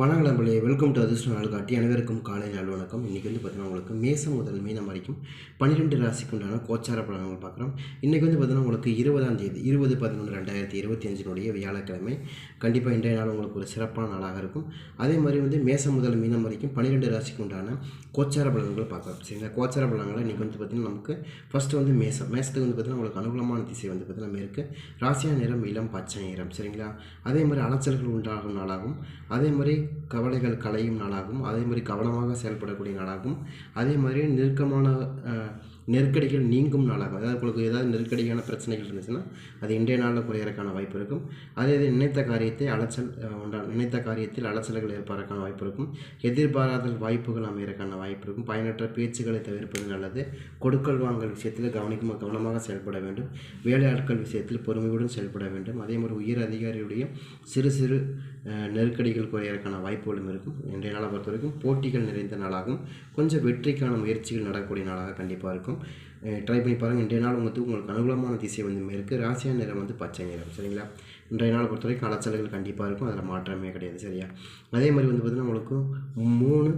வணக்கம் நண்பர்களே welcome to அதிர்ஷ்ட நாள் காட்டி அனைவருக்கும் காலை நாள் வணக்கம். இன்றைக்கி வந்து பார்த்தீங்கன்னா உங்களுக்கு மேசம் முதல் மீனம் வரைக்கும் பன்னிரெண்டு ராசிக்கு உண்டான கோச்சார பலன்கள் பார்க்குறோம். இன்றைக்கி வந்து பார்த்தீங்கன்னா உங்களுக்கு இருபதாம் தேதி இருபது பதினொன்று ரெண்டாயிரத்தி இருபத்தி அஞ்சினுடைய வியாழக்கிழமை. கண்டிப்பாக இன்றைய நாள் உங்களுக்கு ஒரு சிறப்பான நாளாக இருக்கும். அதே மாதிரி வந்து மேசம் முதல் மீனம் வரைக்கும் பன்னிரெண்டு ராசிக்கு உண்டான கோச்சார பலன்கள் பார்க்குறோம். சரிங்களா கோச்சார பலன்களை இன்றைக்கி வந்து பார்த்திங்கன்னா நமக்கு ஃபஸ்ட்டு வந்து மேசம். மேசத்துக்கு வந்து பார்த்திங்கன்னா உங்களுக்கு அனுகூலமான திசை வந்து பார்த்திங்கன்னா மேற்கு ராசியா நிறம் இளம் பச்சை நிறம் சரிங்களா? அதே மாதிரி அலைச்சல்கள் உண்டாகும் நாளாகும். அதே மாதிரி கவலைகள் களையும் நாளாகும். அதே மாதிரி கவனமாக செயல்படக்கூடிய நாளாகும். அதே மாதிரி நெருக்கமான நெருக்கடிகள் நீங்கும் நாளாகும். அதாவது உங்களுக்கு ஏதாவது நெருக்கடியான பிரச்சனைகள் இருந்துச்சுன்னா அது இன்றைய நாளில் குறையறக்கான வாய்ப்பு இருக்கும். அதே இது நினைத்த காரியத்தை அலைச்சல் உண்டா நினைத்த காரியத்தில் அலைச்சல்கள் ஏற்படுறதுக்கான வாய்ப்பு இருக்கும். எதிர்பாராத வாய்ப்புகள் அமையறக்கான வாய்ப்பு இருக்கும். பயனற்ற பேச்சுகளை தவிர்ப்பது நல்லது. கொடுக்கல் வாங்கல் விஷயத்தில் கவனிக்கும் கவனமாக செயல்பட வேண்டும். வேலையாட்கள் விஷயத்தில் பொறுமையுடன் செயல்பட வேண்டும். அதே மாதிரி உயர் அதிகாரியுடைய சிறு சிறு நெருக்கடிகள் குறையறக்கான வாய்ப்புகளும் இருக்கும். இன்றைய நாளை பொறுத்த வரைக்கும் போட்டிகள் நிறைந்த நாளாகும். கொஞ்சம் வெற்றிக்கான முயற்சிகள் நடக்கக்கூடிய நாளாக கண்டிப்பாக இருக்கும். ட்ரை பண்ணி பாருங்கள் இன்றைய நாள் உங்களுக்கு உங்களுக்கு அனுகூலமான திசை வந்து மேற்கு ராசியா நிறம் வந்து பச்சை நிறம் சரிங்களா? இன்றைய நாளை பொறுத்த வரைக்கும் அலைச்சல்கள் கண்டிப்பாக இருக்கும். அதில் மாற்றமே கிடையாது சரியா? அதே மாதிரி வந்து பார்த்திங்கன்னா உங்களுக்கு மூணு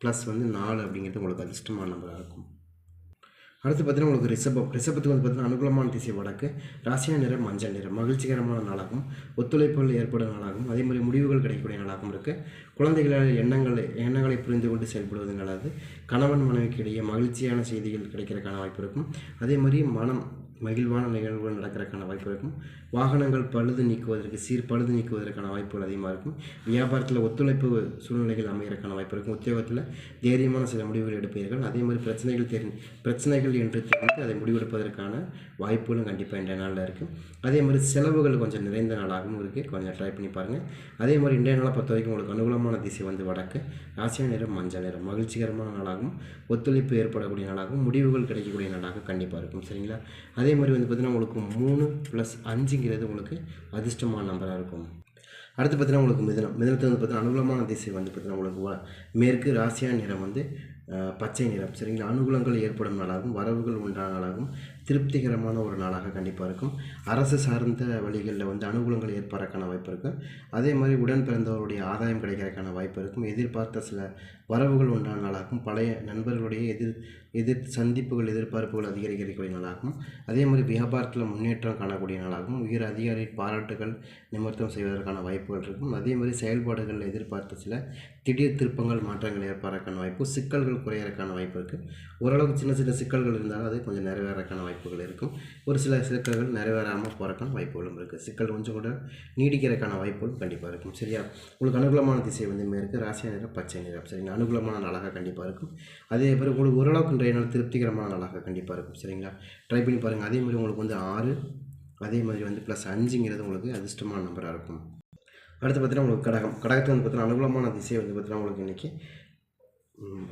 ப்ளஸ் வந்து நாலு அப்படிங்கிறது உங்களுக்கு அதிர்ஷ்டமான நம்பராக இருக்கும். அடுத்து பார்த்தீங்கன்னா உங்களுக்கு ரிஷபம். ரிஷபத்துக்கு வந்து பார்த்தீங்கன்னா அனுகூலமான திசை வடக்கு. ராசியா நிறம் மஞ்சள் நிறம். மகிழ்ச்சிகரமான நாளாகும் ஒத்துழைப்புகள் ஏற்படும் நாளாகும் அதே மாதிரி முடிவுகள் கிடைக்கக்கூடிய நாளாகவும் இருக்குது குழந்தைகளால் எண்ணங்களை எண்ணங்களை புரிந்து கொண்டு செயல்படுவது நல்லது. கணவன் மனைவிக்கு இடையே மகிழ்ச்சியான செய்திகள் கிடைக்கிறதுக்கான வாய்ப்பு இருக்கும். அதே மாதிரி மனம் மகிழ்வான நிகழ்வுகள் நடக்கிறதுக்கான வாய்ப்பு இருக்கும். வாகனங்கள் பழுது நீக்குவதற்கு சீர் பழுது நீக்குவதற்கான வாய்ப்புகள் அதிகமாக இருக்கும். வியாபாரத்தில் ஒத்துழைப்பு சூழ்நிலைகள் அமைகிறதுக்கான வாய்ப்பு இருக்கும். உத்தியோகத்தில் தைரியமான சில முடிவுகள் எடுப்பீர்கள். அதே மாதிரி பிரச்சனைகள் தெரி பிரச்சனைகள் என்று தெரிந்து அதை முடிவெடுப்பதற்கான வாய்ப்புகளும் கண்டிப்பாக இன்றைய நாளில் இருக்குது அதே மாதிரி செலவுகள் கொஞ்சம் நிறைந்த நாளாகவும் இருக்குது கொஞ்சம் ட்ரை பண்ணி பாருங்கள் அதே மாதிரி இன்றைய நாளை பொறுத்த வரைக்கும் உங்களுக்கு அனுகூலமான திசை வந்து வடக்கு. ராசியா நிறம் மஞ்சள் நிறம் மகிழ்ச்சிகரமான நாளாகவும் ஒத்துழைப்பு ஏற்படக்கூடிய நாளாகவும் முடிவுகள் கிடைக்கக்கூடிய நாளாக கண்டிப்பாக இருக்கும். சரிங்களா? அதே அதே மாதிரி வந்து பார்த்திங்கன்னா உங்களுக்கு மூணு ப்ளஸ் அஞ்சுங்கிறது உங்களுக்கு அதிர்ஷ்டமான நம்பராக இருக்கும். அடுத்து பார்த்தீங்கன்னா உங்களுக்கு மிதனம். மிதனத்தில் வந்து பார்த்தீங்கன்னா அனுகூலமான திசை வந்து பார்த்தீங்கன்னா உங்களுக்கு மேற்கு ராசியா நிறம் வந்து பச்சை நிறம். சரிங்களா? அனுகூலங்கள் ஏற்படும் நாளாகவும் வரவுகள் உண்டான நாளாகவும் திருப்திகரமான ஒரு நாளாக கண்டிப்பாக இருக்கும். அரசு சார்ந்த வழிகளில் வந்து அனுகூலங்கள் ஏற்படுறதுக்கான வாய்ப்பு இருக்கும். அதே மாதிரி உடன் பிறந்தவருடைய ஆதாயம் கிடைக்கிறதுக்கான வாய்ப்பு இருக்கும். எதிர்பார்த்த சில வரவுகள் உண்டான நாளாகவும் பழைய நண்பர்களுடைய எதிர் எதிர் சந்திப்புகள் எதிர்பார்ப்புகள் அதிகரிக்கக்கூடிய நாளாகும் அதே மாதிரி வியாபாரத்தில் முன்னேற்றம் காணக்கூடிய நாளாகவும் உயர் அதிகாரி பாராட்டுகள் நிமித்தம் செய்வதற்கான வாய்ப்புகள் இருக்கும். அதே மாதிரி செயல்பாடுகள் எதிர்பார்த்த சில திடீர் திருப்பங்கள் மாற்றங்கள் ஏற்படுறதுக்கான வாய்ப்பு சிக்கல்கள் குறையறதுக்கான வாய்ப்பு இருக்குது ஓரளவுக்கு சின்ன சின்ன சிக்கல்கள் இருந்தாலும் அது கொஞ்சம் நிறைவேறக்கான வாய்ப்புகள் இருக்கும். ஒரு சில சிக்கல்கள் நிறைவேறாமல் போகிறக்கான வாய்ப்புகளும் இருக்குது சிக்கல் கொஞ்சம் கூட நீடிக்கிறதுக்கான வாய்ப்புகளும் கண்டிப்பாக இருக்கும். சரியா? உங்களுக்கு அனுகூலமான திசை வந்து மேற்கு ராசியா நிறம் பச்சை நிறம். சரிங்களா அனுகூலமான நாளாக கண்டிப்பாக இருக்கும். அதே மாதிரி உங்களுக்கு ஓரளவுக்கு இன்றைய நாள் திருப்திகரமான நாளாக கண்டிப்பாக இருக்கும் சரிங்களா? ட்ரை பண்ணி பாருங்கள் அதே மாதிரி உங்களுக்கு வந்து ஆறு அதே மாதிரி வந்து ப்ளஸ் அஞ்சுங்கிறது உங்களுக்கு அதிர்ஷ்டமான நம்பராக இருக்கும். அடுத்து பார்த்தீங்கன்னா உங்களுக்கு கடகம். கடகத்துக்கு வந்து பார்த்தீங்கன்னா அனுகூலமான திசை வந்து பார்த்தீங்கன்னா உங்களுக்கு இன்றைக்கி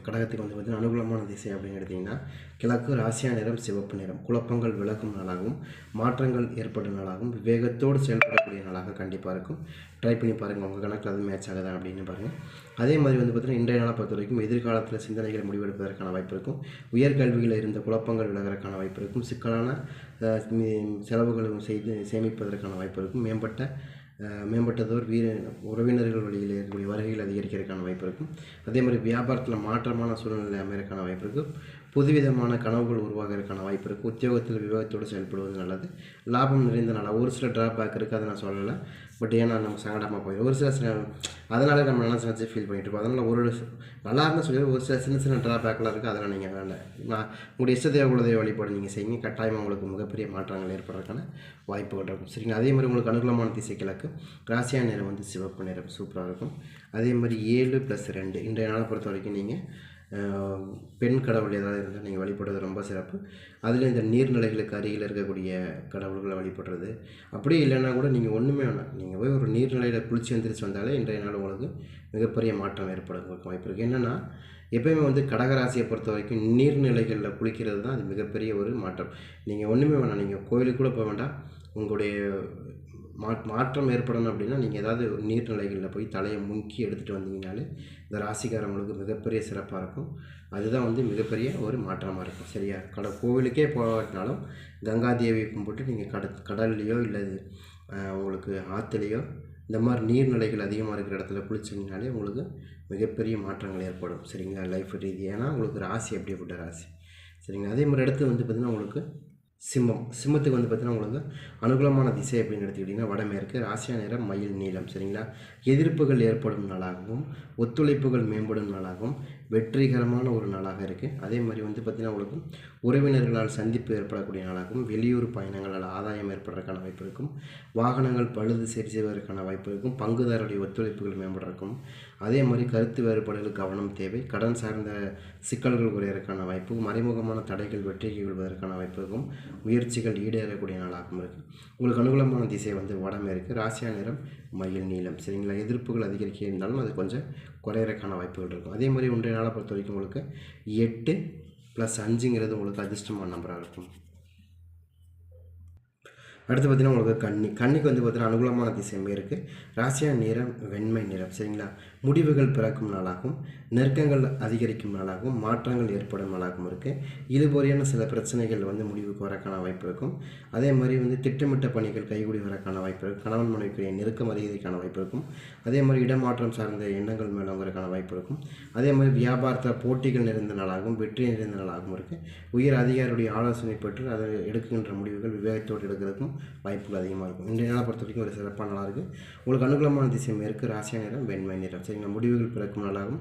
கடகத்துக்கு வந்து பார்த்தீங்கன்னா அனுகூலமான திசை அப்படின்னு எடுத்திங்கன்னா கிழக்கு ராசியா நிறம் சிவப்பு நிறம். குழப்பங்கள் விலகும் நாளாகவும் மாற்றங்கள் ஏற்படும் நாளாகவும் விவேகத்தோடு செயல்படக்கூடிய நாளாக கண்டிப்பாக இருக்கும். ட்ரை பண்ணி பாருங்கள் உங்கள் கணக்கில் அது மேட்ச் ஆகுதா அப்படின்னு பாருங்கள் அதே மாதிரி வந்து பார்த்திங்கன்னா இன்றைய நாளை பொறுத்த வரைக்கும் எதிர்காலத்தில் சிந்தனைகளை முடிவெடுப்பதற்கான வாய்ப்பு இருக்கும். உயர்கல்வியில் இருந்த குழப்பங்கள் விலகிறதுக்கான வாய்ப்பு இருக்கும். சிக்கலான செலவுகளும் செய்து சேமிப்பதற்கான வாய்ப்பு இருக்கும். மேம்பட்ட மேம்பட்டதோர் வீர உறவினர்கள் வழியில் இருக்கக்கூடிய வருகைகள் அதிகரிக்கிறதுக்கான வாய்ப்பு இருக்கும். அதே மாதிரி வியாபாரத்தில் மாற்றமான சூழ்நிலை அமைகிறக்கான வாய்ப்பு இருக்கும். புதுவிதமான கனவுகள் உருவாகிறதுக்கான வாய்ப்பு இருக்குது உத்தியோகத்தில் விவேகத்தோடு செயல்படுவது நல்லது. லாபம் நிறைந்த நாளாக ஒரு சில ட்ராபேக் இருக்குது அதை நான் சொல்லலை. பட் ஏன்னா நம்ம சங்கடமாக போயிடும். ஒரு சில சில அதனால நம்ம நல்லா நினச்சி ஃபீல் பண்ணிட்டு இருப்போம் அதனால் ஒரு நல்லா இருந்தால் சொல்லி ஒரு சில சின்ன சின்ன ட்ராபேக்லாம் இருக்குது அதெல்லாம் நீங்கள் வேண்டாம். நான் உங்களுடைய இஷ்டதேவ குலதெய்வ வழிபாடு நீங்கள் செய்யுங்க. கட்டாயமாக உங்களுக்கு மிகப்பெரிய மாற்றங்கள் ஏற்படுறதுக்கான வாய்ப்புகள் இருக்கும். சரிங்களா? அதே மாதிரி உங்களுக்கு அனுகூலமான திசை கிழக்கு. ராசியா நிறம் வந்து சிவப்பு நிறம் சூப்பராக இருக்கும். அதே மாதிரி ஏழு ப்ளஸ் ரெண்டு. இன்றைய நாளை பொறுத்த வரைக்கும் நீங்கள் பெண் கடவுள் ஏதாவது இருந்தால் நீங்கள் வழிபடுறது ரொம்ப சிறப்பு. அதில் இந்த நீர்நிலைகளுக்கு அருகில் இருக்கக்கூடிய கடவுள்களை வழிபடுறது. அப்படியே இல்லைன்னா கூட நீங்கள் ஒன்றுமே வேணாம் நீங்கள் போய் ஒரு நீர்நிலையில் குளிச்சு எந்திரிச்சு வந்தாலே இன்றைய நாள் உங்களுக்கு மிகப்பெரிய மாற்றம் ஏற்படுறதுக்கு வாய்ப்பு இருக்குது. என்னென்னா எப்பயுமே வந்து கடகராசியை பொறுத்த வரைக்கும் நீர்நிலைகளில் குளிக்கிறது தான் அது மிகப்பெரிய ஒரு மாற்றம். நீங்கள் ஒன்றுமே வேணாம் நீங்கள் கோயிலுக்கு கூட போக வேண்டாம். உங்களுடைய மா மாற்றம் ஏற்படணும் அப்படின்னா நீங்கள் ஏதாவது நீர்நிலைகளில் போய் தலையை முக்கி எடுத்துகிட்டு வந்தீங்கனாலே இந்த ராசிக்காரங்களுக்கு மிகப்பெரிய சிறப்பாக இருக்கும். அதுதான் வந்து மிகப்பெரிய ஒரு மாற்றமாக இருக்கும். சரியா? கட கோவிலுக்கே போகாட்டினாலும் கங்காதேவியை கும்பிட்டு நீங்கள் கட கடல்லையோ இல்லை உங்களுக்கு ஆற்றுலையோ இந்த மாதிரி நீர்நிலைகள் அதிகமாக இருக்கிற இடத்துல குளிச்சிங்கனாலே உங்களுக்கு மிகப்பெரிய மாற்றங்கள் ஏற்படும். சரிங்களா? லைஃப் ரீதி ஏன்னா உங்களுக்கு ராசி அப்படிப்பட்ட ராசி. சரிங்களா? அதே மாதிரி இடத்து வந்து பார்த்திங்கன்னா உங்களுக்கு சிம்மம். சிம்மத்துக்கு வந்து பார்த்தீங்கன்னா உங்களுக்கு அனுகூலமான திசை அப்படின்னு எடுத்துக்கிட்டிங்கன்னா வடமேற்கு ராசியா நேரம் மயில் நீளம் சரிங்களா? எதிர்ப்புகள் ஏற்படும் நாளாகவும் ஒத்துழைப்புகள் மேம்படும் நாளாகவும் வெற்றிகரமான ஒரு நாளாக இருக்குது அதே மாதிரி வந்து பார்த்திங்கன்னா உங்களுக்கு உறவினர்களால் சந்திப்பு ஏற்படக்கூடிய நாளாகவும் வெளியூர் பயணங்களால் ஆதாயம் ஏற்படுறதுக்கான வாய்ப்பு இருக்கும். வாகனங்கள் பழுது சரி செய்வதற்கான வாய்ப்பு இருக்கும். பங்குதாரருடைய ஒத்துழைப்புகள் மேம்படுறதுக்கும். அதே மாதிரி கருத்து வேறுபாடுகள் கவனம் தேவை கடன் சார்ந்த சிக்கல்கள் குறையறதுக்கான வாய்ப்பு மறைமுகமான தடைகள் வெற்றிக்கு கொள்வதற்கான வாய்ப்பு இருக்கும். முயற்சிகள் ஈடேறக்கூடிய நாளாகவும் இருக்குது உங்களுக்கு அனுகூலமான திசை வந்து வடமே இருக்குது ராசியா நிறம் மயில் நீளம். சரிங்களா? எதிர்ப்புகள் அதிகரிக்க இருந்தாலும் அது கொஞ்சம் குறையிறக்கான வாய்ப்புகள் இருக்கும். அதே மாதிரி ஒன்றைய நாளை பொறுத்த வரைக்கும் உங்களுக்கு எட்டு ப்ளஸ் அஞ்சுங்கிறது உங்களுக்கு அதிர்ஷ்டமான நம்பராக இருக்கும். அடுத்து பார்த்தீங்கன்னா உங்களுக்கு கண்ணி கண்ணிக்கு வந்து பார்த்தீங்கன்னா அனுகூலமான திசையுமே இருக்குது ராசியா நிறம் வெண்மை நிறம். சரிங்களா? முடிவுகள் பிறக்கும் நாளாகவும் நெருக்கங்கள் அதிகரிக்கும் நாளாகவும் மாற்றங்கள் ஏற்படும் நாளாகவும் இருக்குது இதுபோலியான சில பிரச்சனைகள் வந்து முடிவுக்கு வரக்கான வாய்ப்பு இருக்கும். அதே மாதிரி வந்து திட்டமிட்ட பணிகள் கைகூடி வரக்கான வாய்ப்பு இருக்கும். கணவன் மனைவிக்குரிய நெருக்கம் அதிகரிக்கான வாய்ப்பு இருக்கும். அதே மாதிரி இடமாற்றம் சார்ந்த எண்ணங்கள் மேலவங்கிறதுக்கான வாய்ப்பு இருக்கும். அதே மாதிரி வியாபாரத்தில் போட்டிகள் நிறைந்த நாளாகவும் வெற்றி நிறைந்த நாளாகவும் இருக்குது உயர் அதிகாரியுடைய ஆலோசனை பெற்று அதை எடுக்கின்ற முடிவுகள் விவேகத்தோடு எடுக்கிறதுக்கும் வாய்ப்புகள் அதிகமாக இருக்கும். இன்றைய நாளை பொறுத்த வரைக்கும் ஒரு சிறப்பான நாளாக இருக்குது உங்களுக்கு அனுகூலமான திசை மேற்கு ராசியா நிறம் வெண்மை நிறம். சரிங்களா முடிவுகள் பிறக்கும் நாளாகவும்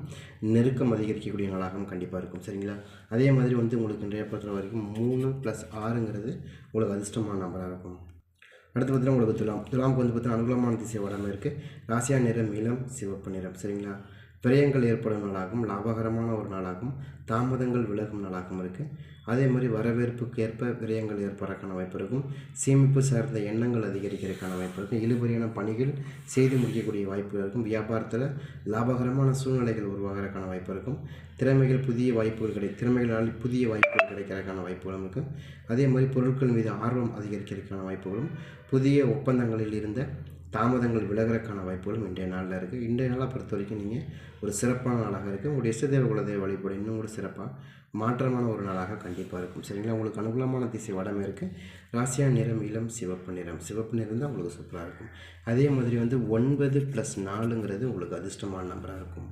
நெருக்கம் அதிகரிக்கக்கூடிய நாளாகவும் கண்டிப்பாக இருக்கும். சரிங்களா? அதே மாதிரி வந்து உங்களுக்கு இன்றைய பொறுத்த வரைக்கும் மூணு ப்ளஸ் ஆறுங்கிறது உங்களுக்கு அதிர்ஷ்டமான நம்பராக இருக்கும். அடுத்து பார்த்தீங்கன்னா உங்களுக்கு துலாம். துலாமுக்கு வந்து பார்த்தீங்கன்னா அனுகூலமான திசை வடமே இருக்குது ராசியா நிறம் இளம் சிவப்பு நிறம். சரிங்களா? விரயங்கள் ஏற்படும் நாளாகவும் லாபகரமான ஒரு நாளாகவும் தாமதங்கள் விலகும் நாளாகவும் இருக்குது அதே மாதிரி வரவேற்புக்கு ஏற்ப விரயங்கள் ஏற்படுறதுக்கான வாய்ப்பு இருக்கும். சேமிப்பு சார்ந்த எண்ணங்கள் அதிகரிக்கிறதுக்கான வாய்ப்பு இருக்கும். இழுபறியான பணிகள் செய்து முடிக்கக்கூடிய வாய்ப்புகள் இருக்கும். வியாபாரத்தில் லாபகரமான சூழ்நிலைகள் உருவாகிறதுக்கான வாய்ப்பு இருக்கும். திறமைகள் புதிய வாய்ப்புகள் கிடை திறமைகளால் புதிய வாய்ப்புகள் கிடைக்கிறதுக்கான வாய்ப்புகளும் இருக்கும் அதே மாதிரி பொருட்கள் மீது ஆர்வம் அதிகரிக்கிறதுக்கான வாய்ப்புகளும் புதிய ஒப்பந்தங்களில் இருந்த தாமதங்கள் விலகிறக்கான வாய்ப்புகளும் இன்றைய நாளில் இருக்குது இன்றைய நாளை பொறுத்த வரைக்கும் நீங்கள் ஒரு சிறப்பான நாளாக இருக்குது உங்களுடைய இஷ்டதேவ குலதெய்வ வழிபாடு இன்னும் கூட சிறப்பாக மாற்றமான ஒரு நாளாக கண்டிப்பாக இருக்கும். சரிங்களா? உங்களுக்கு அனுகூலமான திசை வடம் இருக்குது ராசியா நிறம் இளம் சிவப்பு நிறம். சிவப்பு நிறம் தான் உங்களுக்கு சூப்பராக இருக்கும். அதே மாதிரி வந்து ஒன்பது ப்ளஸ் நாலுங்கிறது உங்களுக்கு அதிர்ஷ்டமான நம்பராக இருக்கும்.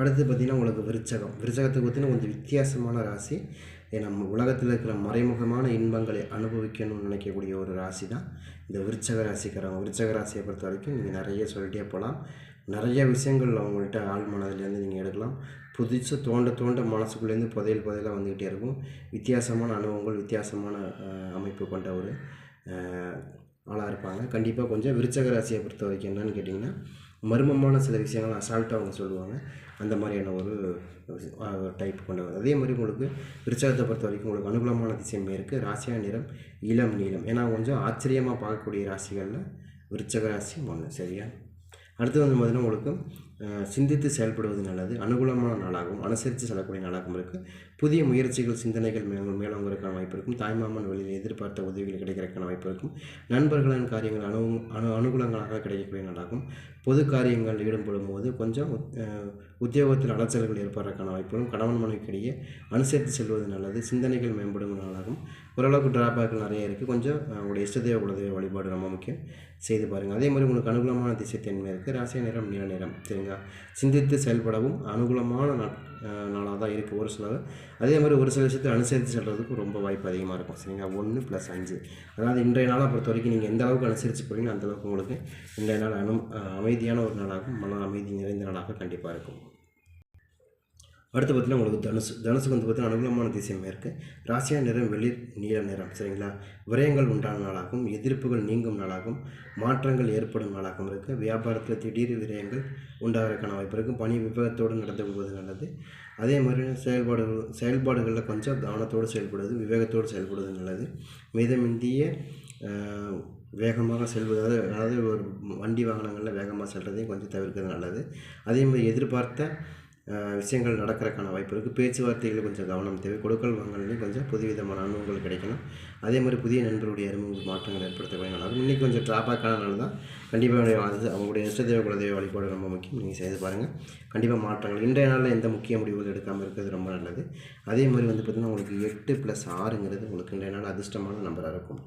அடுத்து பார்த்திங்கன்னா உங்களுக்கு விருச்சகம். விருச்சகத்துக்கு பார்த்திங்கன்னா கொஞ்சம் வித்தியாசமான ராசி. ஏன்னா நம்ம உலகத்தில் இருக்கிற மறைமுகமான இன்பங்களை அனுபவிக்கணும்னு நினைக்கக்கூடிய ஒரு ராசி தான் இந்த விருச்சக ராசிக்காரங்க. விருச்சக ராசியை பொறுத்த வரைக்கும் நீங்கள் நிறைய சொல்லிட்டே போகலாம். நிறைய விஷயங்கள் அவங்கள்ட்ட ஆள் மனதிலேருந்து நீங்கள் எடுக்கலாம். புதுசு தோண்ட தோண்ட மனசுக்குள்ளேருந்து புதையல் புதையலாக வந்துக்கிட்டே இருக்கும். வித்தியாசமான அனுபவங்கள் வித்தியாசமான அமைப்பு கொண்ட ஒரு ஆளாக இருப்பாங்க. கண்டிப்பாக கொஞ்சம் விருச்சக ராசியை பொறுத்த வரைக்கும் என்னன்னு கேட்டிங்கன்னா மர்மமான சில விஷயங்கள் அசால்ட்டாக அவங்க சொல்லுவாங்க. அந்த மாதிரியான ஒரு டைப் கொண்டவர். அதே மாதிரி உங்களுக்கு விருச்சகத்தை பொறுத்த வரைக்கும் உங்களுக்கு அனுகூலமான திசையுமே இருக்குது ராசியா நிறம் இளம் நீளம். ஏன்னா கொஞ்சம் ஆச்சரியமாக பார்க்கக்கூடிய ராசிகளில் விருச்சக ராசி ஒன்று சரியா? அடுத்து வந்து பார்த்திங்கன்னா உங்களுக்கு சிந்தித்து செயல்படுவது நல்லது அனுகூலமான நாளாகவும் அனுசரித்து செல்லக்கூடிய நாளாகவும் இருக்குது புதிய முயற்சிகள் சிந்தனைகள் மேலும் மேலோங்கிறதுக்கான வாய்ப்பு இருக்கும். தாய்மாமன் வழியில் எதிர்பார்த்த உதவிகள் கிடைக்கிறதுக்கான வாய்ப்பு இருக்கும். நண்பர்களின் காரியங்கள் அனு அனு அனுகூலங்களாக கிடைக்கக்கூடிய நாளாகும். பொது காரியங்கள் ஈடுபடும் போது கொஞ்சம் உத்தியோகத்தில் அலைச்சல்கள் ஏற்படுறதுக்கான வாய்ப்புகளும் கணவன் மனைவிக்கிடையே அனுசரித்து செல்வது நல்லது. சிந்தனைகள் மேம்படும் நாளாகும். ஓரளவுக்கு டிராபேக்கள் நிறைய இருக்குது கொஞ்சம் உங்களுடைய இஷ்டதேவ குலதெய்வ வழிபாடு ரொம்ப முக்கியம். செய்து பாருங்கள் அதே மாதிரி உங்களுக்கு அனுகூலமான திசை தன்மை இருக்குது ராசிய நிறம் நீல நிறம் சரிங்களா? சிந்தித்து செயல்படவும் அனுகூலமான நாட் நாளாக தான் இருக்குது ஒரு சில அதே மாதிரி ஒரு சில விஷயத்தை அனுசரித்து செல்கிறதுக்கு ரொம்ப வாய்ப்பு அதிகமாக இருக்கும். சரிங்களா? ஒன்று ப்ளஸ் அஞ்சு. அதாவது இன்றைய நாளை பொறுத்த வரைக்கும் நீங்கள் எந்த அளவுக்கு அனுசரித்து போகிறீங்களோ அந்த அளவுக்கு உங்களுக்கு இன்றைய நாள் அனு அமைதியான ஒரு நாளாகவும் மன அமைதி நிறைந்த நாளாக கண்டிப்பாக இருக்கும். அடுத்து பார்த்தீங்கன்னா உங்களுக்கு தனுசு தனுசுக்கு வந்து பார்த்தீங்கன்னா அனுகூலமான திசையுமே இருக்குது ராசியா நிறம் வெளிர் நீல நிறம் சரிங்களா? விரயங்கள் உண்டான நாளாகவும் எதிர்ப்புகள் நீங்கும் நாளாகவும் மாற்றங்கள் ஏற்படும் நாளாகவும் இருக்குது வியாபாரத்தில் திடீர் விரயங்கள் உண்டாகிறதுக்கான வாய்ப்பு இருக்குது பணி விவேகத்தோடு நடந்து கொள்வது நல்லது. அதே மாதிரி செயல்பாடு செயல்பாடுகளில் கொஞ்சம் கவனத்தோடு செயல்படுவது விவேகத்தோடு செயல்படுவது நல்லது. மிதமிந்திய வேகமாக செல்வது அதாவது அதாவது ஒரு வண்டி வாகனங்களில் வேகமாக செல்கிறதையும் கொஞ்சம் தவிர்க்கிறது நல்லது. அதே மாதிரி எதிர்பார்த்த விஷயங்கள் நடக்கிறதுக்கான வாய்ப்பு இருக்குது பேச்சுவார்த்தைகளில் கொஞ்சம் கவனம் தேவை. கொடுக்கல் வாங்கலையும் கொஞ்சம் புதுவிதமான அனுபவங்கள் கிடைக்கணும் அதே மாதிரி புதிய நண்பருடைய அறிமுக மாற்றங்கள் ஏற்படுத்த நல்லாயிருக்கும் இன்றைக்கி கொஞ்சம் ட்ராபேக்கானனால தான் கண்டிப்பாக அது அவங்களுடைய இஷ்டதேவ குலதெய்வ வழிபாடு ரொம்ப முக்கியம். நீங்கள் செய்து பாருங்கள் கண்டிப்பாக மாற்றங்கள். இன்றைய நாளில் எந்த முக்கிய முடிவுகள் எடுக்காமல் இருக்கிறது ரொம்ப நல்லது. அதே மாதிரி வந்து பார்த்திங்கன்னா உங்களுக்கு எட்டு ப்ளஸ் ஆறுங்கிறது உங்களுக்கு இன்றைய நாள் அதிர்ஷ்டமான நம்பராக இருக்கும்.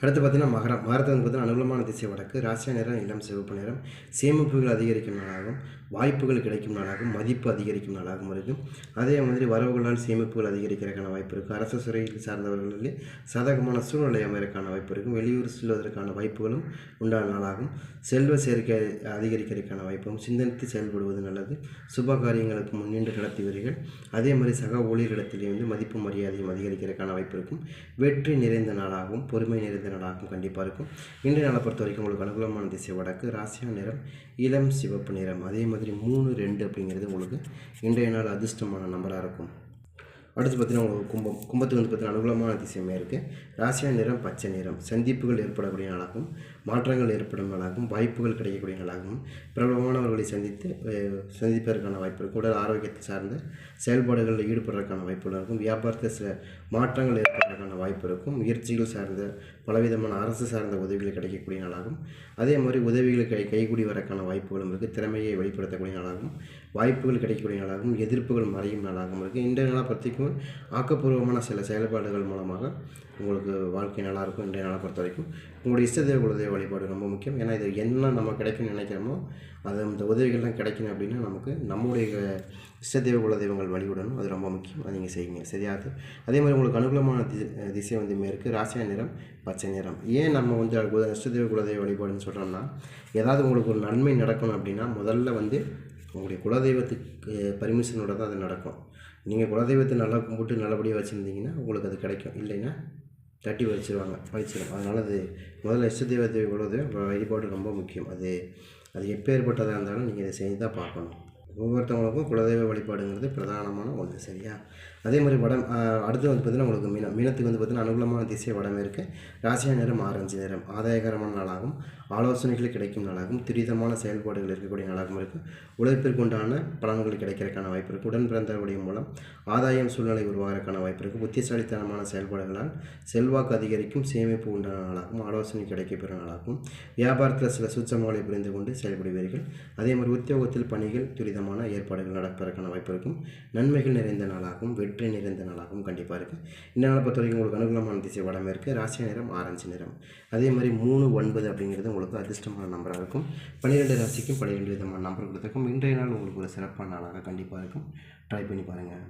அடுத்து பார்த்தீங்கன்னா மகரம். மகரத்தை வந்து பார்த்தீங்கன்னா அனுகூலமான திசை வடக்கு. ராசியா நிறம் இளம் சிவப்பு நிறம் சேமிப்புகள் அதிகரிக்கும் நாளாகும். வாய்ப்புகள் கிடைக்கும் நாளாகும். மதிப்பு அதிகரிக்கும் நாளாகவும் இருக்கும் அதே மாதிரி வரவுகளால் சேமிப்புகள் அதிகரிக்கிறதுக்கான வாய்ப்பு இருக்குது அரசு துறையில் சார்ந்தவர்களில் சாதகமான சூழ்நிலை அமைவதற்கான வாய்ப்பு இருக்கும் வெளியூர் செல்வதற்கான வாய்ப்புகளும் உண்டான நாளாகும். செல்வ சேர்க்கை அதிகரிக்கிறதுக்கான வாய்ப்பும் சிந்தனித்து செயல்படுவது நல்லது. சுப காரியங்களுக்கு முன்னின்று நடத்துவீர்கள் அதே மாதிரி சக ஊழியர்களிடத்திலே வந்து மதிப்பு மரியாதையும் அதிகரிக்கிறதுக்கான வாய்ப்பு இருக்கும். வெற்றி நிறைந்த நாளாகவும் பொறுமை நிறைந்த நாளாகவும் கண்டிப்பாக இருக்கும். இன்றைய நாளை பொறுத்த வரைக்கும் உங்களுக்கு அனுகூலமான திசை வடக்கு ராசியா நிறம் இளம் சிவப்பு நிறம். அதே மாதிரி மூணு ரெண்டு அப்படிங்கிறது உங்களுக்கு இன்றைய நாள் அதிர்ஷ்டமான நம்பராக இருக்கும். அடுத்து பார்த்தீங்கன்னா உங்களுக்கு கும்பம் கும்பத்துக்கு வந்து பார்த்தீங்கன்னா அனுகூலமான திசையுமே இருக்குது ராசியா நிறம் பச்சை நிறம். சந்திப்புகள் ஏற்படக்கூடிய நாளாகவும் மாற்றங்கள் ஏற்படும் நாளாகவும் வாய்ப்புகள் கிடைக்கக்கூடிய நாளாகவும் பிரபலமானவர்களை சந்தித்து சந்திப்பதற்கான வாய்ப்பு இருக்கும் உடல் ஆரோக்கியத்தை சார்ந்த செயல்பாடுகளில் ஈடுபடுறதுக்கான வாய்ப்புகள் இருக்கும். வியாபாரத்தில் சில மாற்றங்கள் ஏற்படுறதுக்கான வாய்ப்பு இருக்கும். முயற்சிகள் சார்ந்த பலவிதமான அரசு சார்ந்த உதவிகள் கிடைக்கக்கூடிய நாளாகும். அதே மாதிரி உதவிகள் கை கைகூடி வரக்கான வாய்ப்புகளும் இருக்குது திறமையை வெளிப்படுத்தக்கூடிய நாளாகும். வாய்ப்புகள் கிடைக்கக்கூடிய நாளாகவும் எதிர்ப்புகள் மறையும் நாளாகவும் இருக்குது இன்றைய நாளை ஆக்கப்பூர்வமான சில செயல்பாடுகள் மூலமாக உங்களுக்கு வாழ்க்கை நல்லா இருக்கும் இன்றைய நாளை பொறுத்த வரைக்கும் உங்களுடைய இஷ்ட தெய்வ குலதெய்வ வழிபாடு ரொம்ப முக்கியம். ஏன்னா இது என்ன நம்ம கிடைக்கும்னு நினைக்கிறோமோ அது அந்த உதவிகள்லாம் கிடைக்கணும் அப்படின்னா நமக்கு நம்முடைய இஷ்ட தெய்வ குலதெய்வங்கள் வழிபடணும். அது ரொம்ப முக்கியம். அதை நீங்கள் செய்யுங்க. சரியாது அதே மாதிரி உங்களுக்கு அனுகூலமான தி திசை வந்து மேற்கு. ராசியா நிறம் பச்சை நிறம். ஏன் நம்ம வந்து இஷ்ட தெய்வ குலதெய்வ வழிபாடுன்னு சொல்கிறோம்னா ஏதாவது உங்களுக்கு ஒரு நன்மை நடக்கணும் அப்படின்னா முதல்ல வந்து உங்களுடைய குலதெய்வத்துக்கு பர்மிஷனோட தான் அது நடக்கும். நீங்கள் குலதெய்வத்தை நல்லா கும்பிட்டு நல்லபடியாக வச்சுருந்தீங்கன்னா உங்களுக்கு அது கிடைக்கும். இல்லைன்னா தட்டி வச்சிருவாங்க வச்சிடும் அதனால் அது முதல்ல இஷ்ட தெய்வத்தை குலதெய்வ வழிபாடு ரொம்ப முக்கியம். அது அது எப்பேற்பட்டதாக இருந்தாலும் நீங்கள் இதை செஞ்சு தான் பார்க்கணும். ஒவ்வொருத்தவங்களுக்கும் குலதெய்வ வழிபாடுங்கிறது பிரதானமான ஒன்று சரியா? அதே மாதிரி வடம் அடுத்து வந்து பார்த்திங்கன்னா உங்களுக்கு மீனம். மீனத்துக்கு வந்து பார்த்திங்கன்னா அனுகூலமான திசை வடமேற்கு ராசியா நேரம் ஆரஞ்சு நேரம். ஆதாயகரமான நாளாகும். ஆலோசனைகள் கிடைக்கும் நாளாகும். துரிதமான செயல்பாடுகள் இருக்கக்கூடிய நாளாகவும் இருக்கும். உழைப்பிற்கு உண்டான பலன்கள் கிடைக்கிறதுக்கான வாய்ப்பு இருக்குது உடன் பிறந்தவருடைய மூலம் ஆதாயம் சூழ்நிலை உருவாகிறதுக்கான வாய்ப்பு இருக்குது புத்திசாலித்தனமான செயல்பாடுகளால் செல்வாக்கு அதிகரிக்கும் சேமிப்பு உண்டான நாளாகும். ஆலோசனை கிடைக்கப்பெறும் நாளாகும். வியாபாரத்தில் சில சூட்சமங்களை புரிந்து கொண்டு செயல்படுவீர்கள். அதே மாதிரி உத்தியோகத்தில் பணிகள் துரிதமாக விதமான ஏற்பாடுகள் நடப்பதற்கான வாய்ப்பு இருக்கும். நன்மைகள் நிறைந்த நாளாகவும் வெற்றி நிறைந்த நாளாகவும் கண்டிப்பாக இருக்குது இந்த நாளை பொறுத்த வரைக்கும் உங்களுக்கு அனுகூலமான திசை வடமேற்கு ராசி நிறம் ஆரஞ்சு நிறம். அதே மாதிரி மூணு ஒன்பது அப்படிங்கிறது உங்களுக்கு அதிர்ஷ்டமான நம்பராக இருக்கும். பன்னிரெண்டு ராசிக்கும் பன்னிரெண்டு விதமான நம்பர் கொடுத்துருக்கும். இன்றைய நாள் உங்களுக்கு ஒரு சிறப்பான நாளாக கண்டிப்பாக இருக்கும். ட்ரை பண்ணி பாருங்கள்